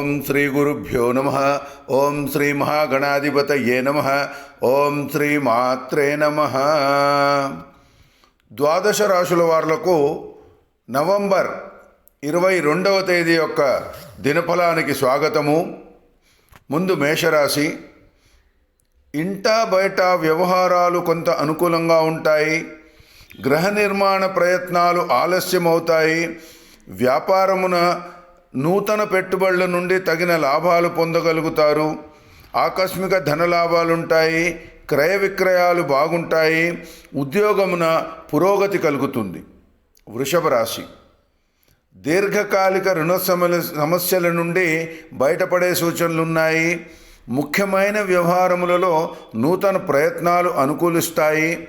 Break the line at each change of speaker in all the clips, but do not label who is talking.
ఓం శ్రీ గురుభ్యో నమ. ఓం శ్రీ మహాగణాధిపతయే నమ. ఓం శ్రీ మాత్రే నమ. ద్వాదశ రాశుల వారులకు నవంబర్ ఇరవై రెండవ తేదీ యొక్క దినఫలానికి స్వాగతము. ముందు మేషరాశి. ఇంట బయట వ్యవహారాలు కొంత అనుకూలంగా ఉంటాయి. గృహ నిర్మాణ ప్రయత్నాలు ఆలస్యమవుతాయి. వ్యాపారమున నూతన పెట్టుబడుల నుండి తగిన లాభాలు పొందగలుగుతారు. ఆకస్మిక ధన లాభాలుంటాయి. క్రయ విక్రయాలు బాగుంటాయి. ఉద్యోగమున పురోగతి కలుగుతుంది. వృషభ రాశి. దీర్ఘకాలిక రుణ సమస్యల నుండి బయటపడే సూచనలు ఉన్నాయి ముఖ్యమైన వ్యవహారములలో నూతన ప్రయత్నాలు అనుకూలిస్తాయి.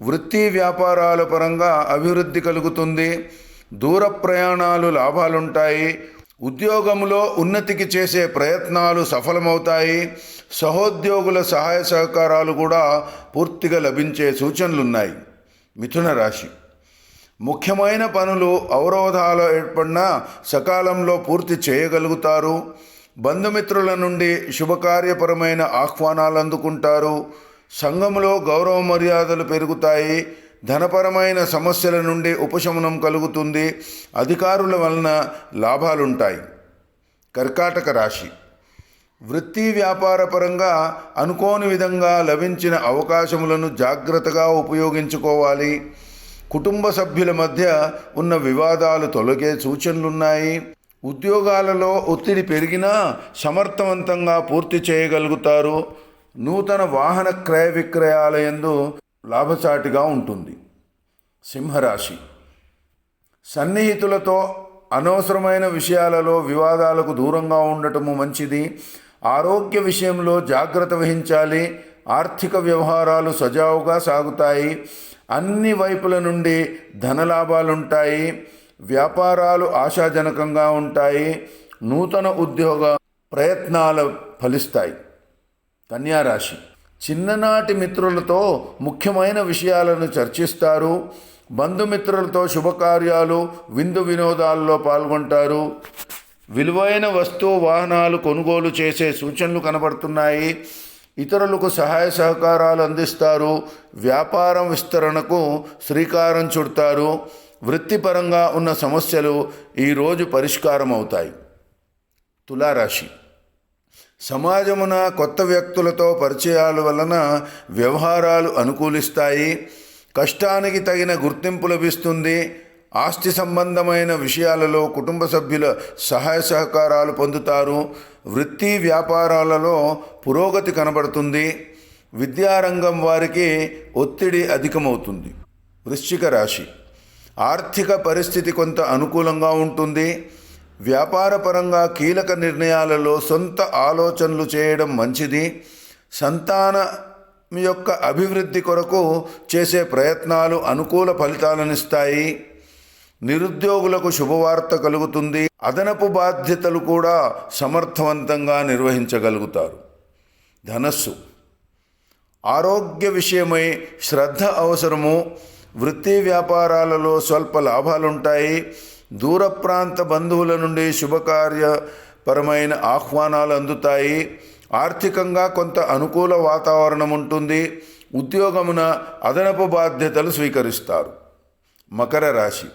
వృత్తి వ్యాపారాల పరంగా అభివృద్ధి కలుగుతుంది. దూర ప్రయాణాలు లాభాలుంటాయి. ఉద్యోగంలో ఉన్నతికి చేసే ప్రయత్నాలు సఫలమవుతాయి. సహోద్యోగుల సహాయ సహకారాలు కూడా పూర్తిగా లభించే సూచనలున్నాయి. మిథున రాశి. ముఖ్యమైన పనులు అవరోధాలు ఏర్పడినా సకాలంలో పూర్తి చేయగలుగుతారు. బంధుమిత్రుల నుండి శుభకార్యపరమైన ఆహ్వానాలు అందుకుంటారు. సంఘంలో గౌరవ మర్యాదలు పెరుగుతాయి. ధనపరమైన సమస్యల నుండి ఉపశమనం కలుగుతుంది. అధికారుల వలన లాభాలుంటాయి. కర్కాటక రాశి. వృత్తి వ్యాపార పరంగా అనుకోని విధంగా లభించిన అవకాశములను జాగ్రత్తగా ఉపయోగించుకోవాలి. కుటుంబ సభ్యుల మధ్య ఉన్న వివాదాలు తొలగే సూచనలున్నాయి. ఉద్యోగాలలో ఒత్తిడి పెరిగినా సమర్థవంతంగా పూర్తి చేయగలుగుతారు. నూతన వాహన క్రయ విక్రయాలయందు లాభసాటిగా ఉంటుంది. సింహరాశి. సన్నిహితులతో అనవసరమైన విషయాలలో వివాదాలకు దూరంగా ఉండటము మంచిది. ఆరోగ్య విషయంలో జాగ్రత్త వహించాలి. ఆర్థిక వ్యవహారాలు సజావుగా సాగుతాయి. అన్ని వైపుల నుండి ధనలాభాలుంటాయి. వ్యాపారాలు ఆశాజనకంగా ఉంటాయి. నూతన ఉద్యోగ ప్రయత్నాలు ఫలిస్తాయి. కన్యారాశి. చిన్ననాటి మిత్రులతో ముఖ్యమైన విషయాలను చర్చిస్తారు. బంధుమిత్రులతో శుభకార్యాలు విందు వినోదాల్లో పాల్గొంటారు. విలువైన వస్తువు వాహనాలు కొనుగోలు చేసే సూచనలు కనబడుతున్నాయి. ఇతరులకు సహాయ సహకారాలు అందిస్తారు. వ్యాపారం విస్తరణకు శ్రీకారం చుడతారు. వృత్తిపరంగా ఉన్న సమస్యలు ఈరోజు పరిష్కారం అవుతాయి తులారాశి సమాజమున కొత్త వ్యక్తులతో పరిచయాల వలన వ్యవహారాలు అనుకూలిస్తాయి. కష్టానికి తగిన గుర్తింపు లభిస్తుంది. ఆస్తి సంబంధమైన విషయాలలో కుటుంబ సభ్యుల సహాయ సహకారాలు పొందుతారు. వృత్తి వ్యాపారాలలో పురోగతి కనబడుతుంది. విద్యారంగం వారికి ఒత్తిడి అధికమవుతుంది. వృశ్చిక రాశి. ఆర్థిక పరిస్థితి కొంత అనుకూలంగా ఉంటుంది. వ్యాపారపరంగా కీలక నిర్ణయాలలో సొంత ఆలోచనలు చేయడం మంచిది. సంతాన యొక్క అభివృద్ధి కొరకు చేసే ప్రయత్నాలు అనుకూల ఫలితాలనిస్తాయి. నిరుద్యోగులకు శుభవార్త కలుగుతుంది. అదనపు బాధ్యతలు కూడా సమర్థవంతంగా నిర్వహించగలుగుతారు. ధనస్సు. ఆరోగ్య విషయమై శ్రద్ధ అవసరము. వృత్తి వ్యాపారాలలో స్వల్ప లాభాలుంటాయి. దూర ప్రాంత బంధువుల నుండి శుభకార్యపరమైన ఆహ్వానాలు అందుతాయి. ఆర్థికంగా కొంత అనుకూల వాతావరణం ఉంటుంది. ఉద్యోగమున అదనపు బాధ్యతలు స్వీకరిస్తారు. మకర రాశి.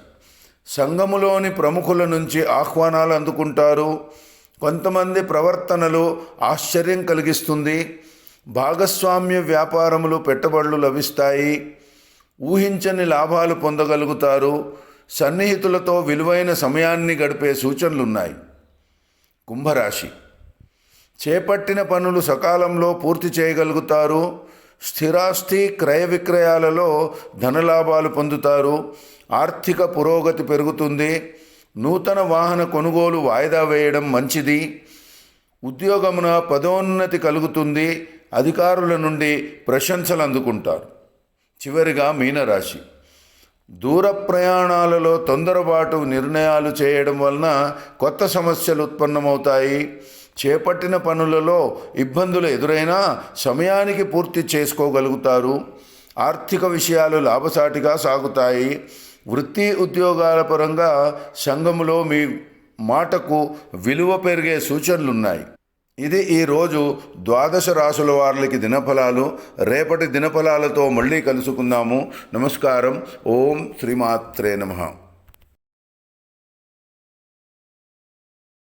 సంఘములోని ప్రముఖుల నుంచి ఆహ్వానాలు అందుకుంటారు. కొంతమంది ప్రవర్తనలు ఆశ్చర్యం కలిగిస్తుంది. భాగస్వామ్య వ్యాపారములు పెట్టుబడులు లభిస్తాయి. ఊహించని లాభాలు పొందగలుగుతారు. సన్నిహితులతో విలువైన సమయాన్ని గడిపే సూచనలున్నాయి. కుంభరాశి. చేపట్టిన పనులు సకాలంలో పూర్తి చేయగలుగుతారు. స్థిరాస్తి క్రయ విక్రయాలలో ధనలాభాలు పొందుతారు. ఆర్థిక పురోగతి పెరుగుతుంది. నూతన వాహన కొనుగోలు వాయిదా వేయడం మంచిది. ఉద్యోగమున పదోన్నతి కలుగుతుంది. అధికారుల నుండి ప్రశంసలు అందుకుంటారు. చివరిగా మీనరాశి. దూర ప్రయాణాలలో తొందరపాటు నిర్ణయాలు చేయడం వలన కొత్త సమస్యలు ఉత్పన్నమవుతాయి. చేపట్టిన పనులలో ఇబ్బందులు ఎదురైనా సమయానికి పూర్తి చేసుకోగలుగుతారు. ఆర్థిక విషయాలు లాభసాటిగా సాగుతాయి. వృత్తి ఉద్యోగాల పరంగా సంఘములో మీ మాటకు విలువ పెరిగే సూచనలున్నాయి. ఇది ఈరోజు ద్వాదశ రాసుల వారికి దినఫలాలు. రేపటి దినఫలాలతో మళ్ళీ కలుసుకుందాము. నమస్కారం. ఓం శ్రీమాత్రే నమః.